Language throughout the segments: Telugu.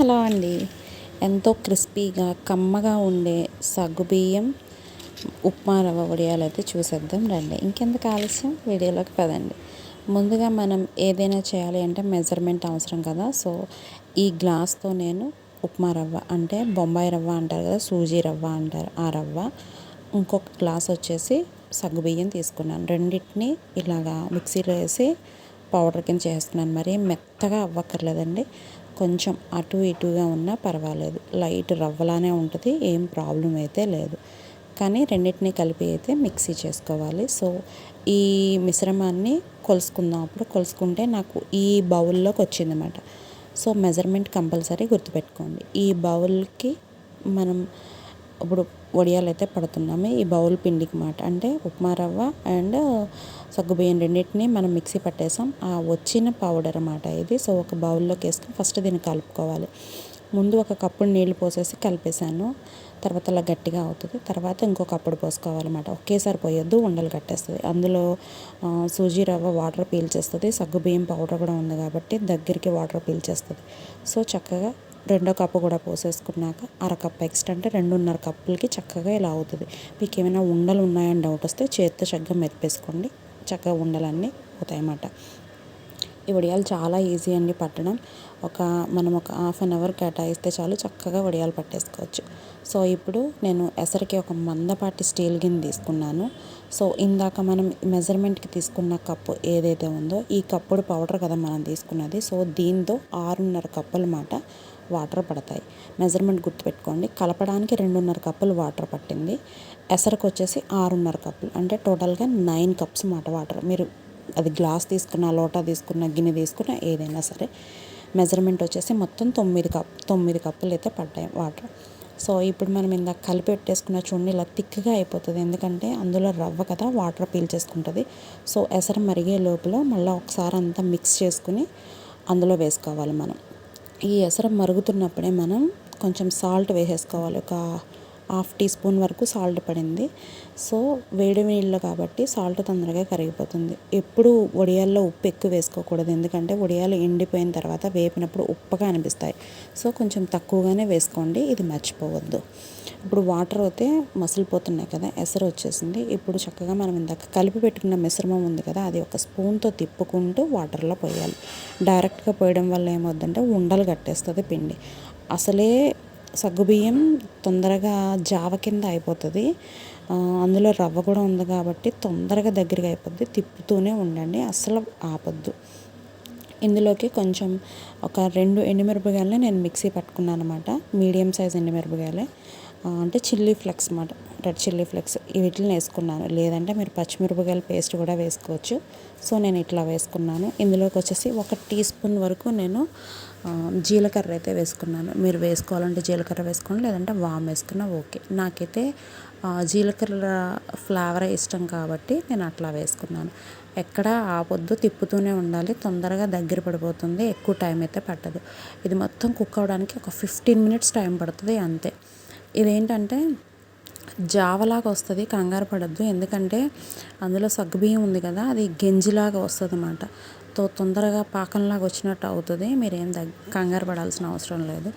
హలో అండి. ఎంతో క్రిస్పీగా కమ్మగా ఉండే సగ్గుబియ్యం ఉప్మా రవ్వ వడియాలు అయితే చూసేద్దాం రండి. ఇంకెందుకు ఆలస్యం? వీడియోలోకి పదండి. ముందుగా మనం ఏదైనా చేయాలి అంటే మెజర్మెంట్ అవసరం కదా. సో ఈ గ్లాస్తో నేను ఉప్మా రవ్వ అంటే బొంబాయి రవ్వ అంటారు కదా సూజీ రవ్వ అంటారు ఆ రవ్వ. ఇంకొక గ్లాస్ వచ్చేసి సగ్గుబియ్యం తీసుకున్నాను. రెండింటిని ఇలాగా మిక్సీలో వేసి పౌడర్ కింద చేస్తున్నాను. మరి మెత్తగా అవ్వక్కర్లేదండి. కొంచెం అటు ఇటుగా ఉన్నా పర్వాలేదు. లైట్ రవ్వలానే ఉంటుంది ఏం ప్రాబ్లం అయితే లేదు. కానీ రెండింటిని కలిపి అయితే మిక్సీ చేసుకోవాలి. సో ఈ మిశ్రమాన్ని కొలుసుకుందాం. అప్పుడు కొలుసుకుంటే నాకు ఈ బౌల్లోకి వచ్చిందన్నమాట. సో మెజర్మెంట్ కంపల్సరీ గుర్తుపెట్టుకోండి. ఈ బౌల్కి మనం ఇప్పుడు వడియాలు అయితే పడుతున్నాము. ఈ బౌల్ పిండికి మాట. అంటే ఉప్మా రవ్వ అండ్ సగ్గుబియ్యం రెండింటిని మనం మిక్సీ పట్టేసాం. ఆ వచ్చిన పౌడర్ అన్నమాట ఇది. సో ఒక బౌల్లోకి వేసుకొని ఫస్ట్ దీన్ని కలుపుకోవాలి. ముందు ఒక కప్పుడు నీళ్ళు పోసేసి కలిపేసాను తర్వాత అలా గట్టిగా అవుతుంది. తర్వాత ఇంకో కప్పుడు పోసుకోవాలన్నమాట ఒకేసారి పోయొద్దు ఉండలు కట్టేస్తుంది. అందులో సూజీ రవ్వ వాటర్ పీల్చేస్తుంది. సగ్గుబియ్యం పౌడర్ కూడా ఉంది కాబట్టి దగ్గరికి వాటర్ పీల్చేస్తుంది. సో చక్కగా రెండో కప్పు కూడా పోసేసుకున్నాక అరకప్పు ఎక్స్ట్రా అంటే రెండున్నర కప్పులకి చక్కగా ఇలా అవుతుంది. మీకు ఏమైనా ఉండలు ఉన్నాయని డౌట్ వస్తే చేత్తో చక్కగా మెరిపేసుకోండి చక్కగా ఉండలన్నీ పోతాయన్నమాట. ఈ వడియాలు చాలా ఈజీ అండి పట్టడం. ఒక మనం ఒక హాఫ్ అన్ అవర్ కేటాయిస్తే చాలు చక్కగా వడియాలు పట్టేసుకోవచ్చు. సో ఇప్పుడు నేను ఎసరికి ఒక మందపాటి స్టీల్ గిన్నె తీసుకున్నాను. సో ఇందాక మనం మెజర్మెంట్కి తీసుకున్న కప్పు ఏదైతే ఉందో ఈ కప్పుడు పౌడర్ కదా మనం తీసుకున్నది. సో దీంతో ఆరున్నర కప్పులు మాట వాటర్ పడతాయి. మెజర్మెంట్ గుర్తుపెట్టుకోండి. కలపడానికి రెండున్నర కప్పులు వాటర్ పట్టింది. ఎసరకు వచ్చేసి ఆరున్నర కప్పులు. అంటే టోటల్గా నైన్ కప్స్ మాట వాటర్. మీరు అది గ్లాస్ తీసుకున్న లోటా తీసుకున్న గిన్నె తీసుకున్న ఏదైనా సరే మెజర్మెంట్ వచ్చేసి మొత్తం తొమ్మిది కప్ తొమ్మిది కప్పులు అయితే పడ్డాయి వాటర్. సో ఇప్పుడు మనం ఇందాక కలిపి పెట్టేసుకున్న చూడండి ఇలా థిక్గా అయిపోతుంది. ఎందుకంటే అందులో రవ్వ కదా వాటర్ పీల్చేసుకుంటుంది. సో ఎసరు మరిగే లోపల మళ్ళీ ఒకసారి అంతా మిక్స్ చేసుకుని అందులో వేసుకోవాలి మనం. ఈ ఎసరు మరుగుతున్నప్పుడే మనం కొంచెం సాల్ట్ వేసేసుకోవాలి. ఒక హాఫ్ టీ స్పూన్ వరకు సాల్ట్ పడింది. సో వేడి నీళ్ళు కాబట్టి సాల్ట్ తొందరగా కరిగిపోతుంది. ఎప్పుడు వడియాల్లో ఉప్పు ఎక్కువ వేసుకోకూడదు. ఎందుకంటే వడియాలు ఎండిపోయిన తర్వాత వేపినప్పుడు ఉప్పగా అనిపిస్తాయి. సో కొంచెం తక్కువగానే వేసుకోండి. ఇది మర్చిపోవద్దు. ఇప్పుడు వాటర్ అయితే మసిలిపోతున్నాయి కదా ఎసరు వచ్చేసింది. ఇప్పుడు చక్కగా మనం ఇందాక కలిపి పెట్టుకున్న మిశ్రమం ఉంది కదా అది ఒక స్పూన్తో తిప్పుకుంటూ వాటర్లో పోయాలి. డైరెక్ట్గా పోయడం వల్ల ఏమవుద్దంటే ఉండలు కట్టేస్తుంది పిండి. అసలే సగ్గుబియ్యం తొందరగా జావ కింద అయిపోతుంది. అందులో రవ్వ కూడా ఉంది కాబట్టి తొందరగా దగ్గరగా అయిపోద్ది. తిప్పుతూనే ఉండండి అసలు ఆపొద్దు. ఇందులోకి కొంచెం ఒక రెండు ఎండుమిరపకాయలని నేను మిక్సీ పట్టుకున్నాను అనమాట మీడియం సైజ్ ఎండుమిరపకాయలే. అంటే చిల్లీ ఫ్లెక్స్ అన్నమాట రెడ్ చిల్లీ ఫ్లెక్స్. వీటిని వేసుకున్నాను. లేదంటే మీరు పచ్చిమిరపకాయల పేస్ట్ కూడా వేసుకోవచ్చు. సో నేను ఇట్లా వేసుకున్నాను. ఇందులోకి వచ్చేసి ఒక టీ స్పూన్ వరకు నేను జీలకర్ర అయితే వేసుకున్నాను. మీరు వేసుకోవాలంటే జీలకర్ర వేసుకోండి లేదంటే వామ్ వేసుకున్నా ఓకే. నాకైతే జీలకర్ర ఫ్లేవర్ ఇష్టం కాబట్టి నేను అట్లా వేసుకున్నాను. ఎక్కడ ఆపొద్దు తిప్పుతూనే ఉండాలి. తొందరగా దగ్గర పడిపోతుంది ఎక్కువ టైం అయితే పట్టదు. ఇది మొత్తం కుక్ అవ్వడానికి ఒక ఫిఫ్టీన్ మినిట్స్ టైం పడుతుంది అంతే. ఇదేంటంటే జావలాగా వస్తుంది కంగారు పడద్దు. ఎందుకంటే అందులో సగ్గుబియ్యం ఉంది కదా అది గెంజిలాగా వస్తుంది అన్నమాట తో తొందరగా పాకంలాగా వచ్చినట్టు అవుతుంది. మీరేం దగ్గ కంగారు పడాల్సిన అవసరం లేదు.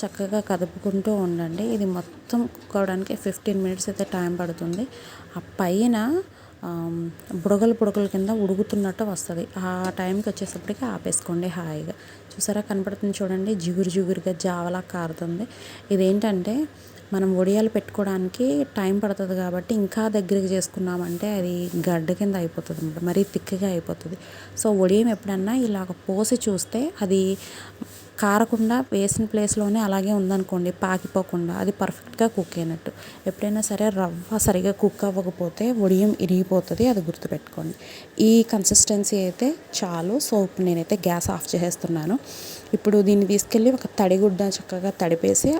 చక్కగా కదుపుకుంటూ ఉండండి. ఇది మొత్తం కుక్ అవడానికి ఫిఫ్టీన్ మినిట్స్ అయితే టైం పడుతుంది. ఆ పైన బుడగలు బుడగల కింద ఉడుకుతున్నట్టు వస్తుంది. ఆ టైంకి వచ్చేసప్పటికి ఆపేసుకోండి హాయిగా. చూసారా? కనపడుతుంది చూడండి. జిగురు జిగురుగా జావలా కారుతుంది. ఇదేంటంటే మనం వడియాలు పెట్టుకోవడానికి టైం పడుతుంది కాబట్టి ఇంకా దగ్గరికి చేసుకున్నామంటే అది గడ్డ కింద అయిపోతుంది అనమాట మరీ తిక్కగా అయిపోతుంది. సో వడియం ఎప్పుడన్నా ఇలాగ పోసి చూస్తే అది కారకుండా వేసిన ప్లేస్లోనే అలాగే ఉందనుకోండి పాకిపోకుండా అది పర్ఫెక్ట్గా కుక్ అయినట్టు. ఎప్పుడైనా సరే రవ్వ సరిగా కుక్ అవ్వకపోతే వడియం ఇరిగిపోతుంది అది గుర్తుపెట్టుకోండి. ఈ కన్సిస్టెన్సీ అయితే చాలు. సో నేనైతే గ్యాస్ ఆఫ్ చేసేస్తున్నాను. ఇప్పుడు దీన్ని తీసుకెళ్ళి ఒక తడిగుడ్డ చక్కగా తడిపేసి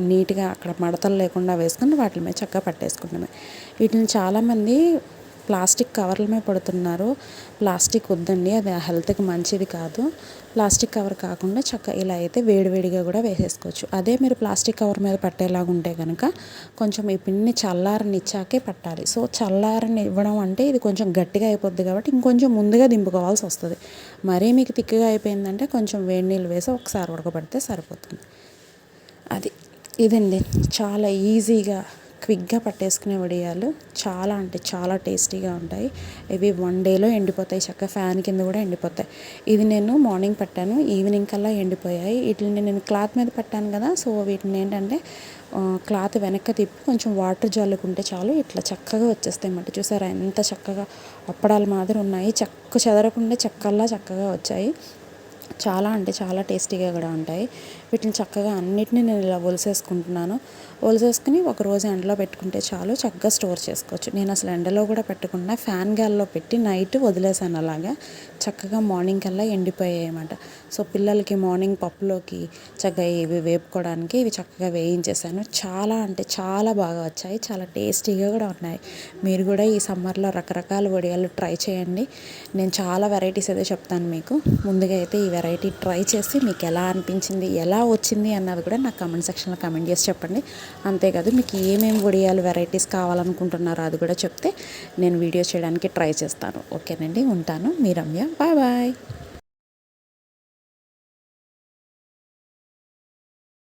నీట్గా అక్కడ మడతలు లేకుండా వేసుకొని వాటి మీద చక్కగా పట్టేసుకుంటాము. వీటిని చాలామంది ప్లాస్టిక్ కవర్ల మీద పడుతున్నారు. ప్లాస్టిక్ వద్దండి అది హెల్త్కి మంచిది కాదు. ప్లాస్టిక్ కవర్ కాకుండా చక్క ఇలా అయితే వేడివేడిగా కూడా వేసేసుకోవచ్చు. అదే మీరు ప్లాస్టిక్ కవర్ మీద పట్టేలాగా ఉంటే కనుక కొంచెం ఈ పిండిని చల్లారని ఇచ్చాకే పట్టాలి. సో చల్లారని ఇవ్వడం అంటే ఇది కొంచెం గట్టిగా అయిపోద్ది కాబట్టి ఇంకొంచెం ముందుగా దింపుకోవాల్సి వస్తుంది. మరీ మీకు తిక్కుగా అయిపోయిందంటే కొంచెం వేడి నీళ్ళు వేసి ఒకసారి ఉడకబడితే సరిపోతుంది. అది. ఇదండి. చాలా ఈజీగా క్విక్గా పట్టేసుకునే వడియాలు. చాలా అంటే చాలా టేస్టీగా ఉంటాయి. ఇవి వన్ డేలో ఎండిపోతాయి. చక్కగా ఫ్యాన్ కింద కూడా ఎండిపోతాయి. ఇది నేను మార్నింగ్ పట్టాను. ఈవినింగ్ కల్లా ఎండిపోయాయి. వీటిని నేను క్లాత్ మీద పట్టాను కదా సో వీటిని ఏంటంటే క్లాత్ వెనక్కి తిప్పి కొంచెం వాటర్ జల్లుకుంటే చాలు. ఇట్లా చక్కగా వచ్చేస్తాయి అన్నమాట. చూసారా? ఎంత చక్కగా అప్పడాల మాదిరి ఉన్నాయి. చెక్క చెదరకుండా చెక్కల్లా చక్కగా వచ్చాయి. చాలా అంటే చాలా టేస్టీగా కూడా ఉంటాయి. వీటిని చక్కగా అన్నిటిని నేను ఇలా ఒలిసేసుకుంటున్నాను. ఒలిసేసుకుని ఒక రోజు ఎండలో పెట్టుకుంటే చాలు చక్కగా స్టోర్ చేసుకోవచ్చు. నేను అసలు ఎండలో కూడా పెట్టకుండా ఫ్యాన్ గాల్లో పెట్టి నైట్ వదిలేసాను అలాగా. చక్కగా మార్నింగ్ కల్లా ఎండిపోయాయి అన్నమాట సో పిల్లలకి మార్నింగ్ పప్పులోకి చక్కగా ఇవి వేపుకోవడానికి ఇవి చక్కగా వేయించేసాను చాలా అంటే చాలా బాగా వచ్చాయి. చాలా టేస్టీగా కూడా ఉన్నాయి. మీరు కూడా ఈ సమ్మర్లో రకరకాల వడియాలు ట్రై చేయండి. నేను చాలా వెరైటీస్ అయితే చెప్తాను మీకు. ముందుగా అయితే ఇవి వెరైటీ ట్రై చేసి మీకు ఎలా అనిపించింది ఎలా వచ్చింది అన్నది కూడా నాకు కమెంట్ సెక్షన్లో కమెంట్ చేసి చెప్పండి. అంతేకాదు మీకు ఏమేమి వడియాలు వెరైటీస్ కావాలనుకుంటున్నారో అది కూడా చెప్తే నేను వీడియో చేయడానికి ట్రై చేస్తాను. ఓకేనండి ఉంటాను. మీ రమ్య. Bye bye